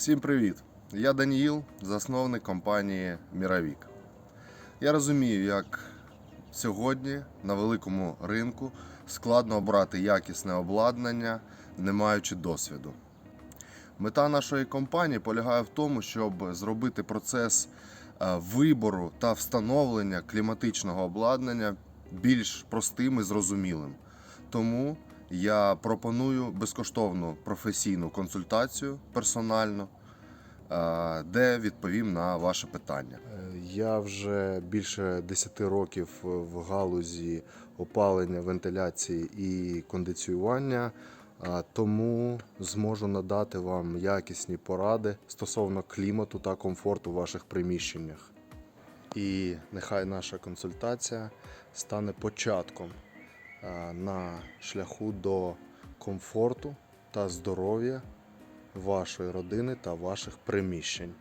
Всім привіт! Я Даніїл, засновник компанії Міравік. Я розумію, як сьогодні на великому ринку складно обрати якісне обладнання, не маючи досвіду. Мета нашої компанії полягає в тому, щоб зробити процес е, вибору та встановлення кліматичного обладнання більш простим і зрозумілим. Тому я пропоную безкоштовну професійну консультацію персонально, е, де відповім на ваше питання. Е, Я вже більше 10 років в галузі опалення, вентиляції і кондиціювання, тому зможу надати вам якісні поради стосовно клімату та комфорту в ваших приміщеннях. І нехай наша консультація стане початком на шляху до комфорту та здоров'я вашої родини та ваших приміщень.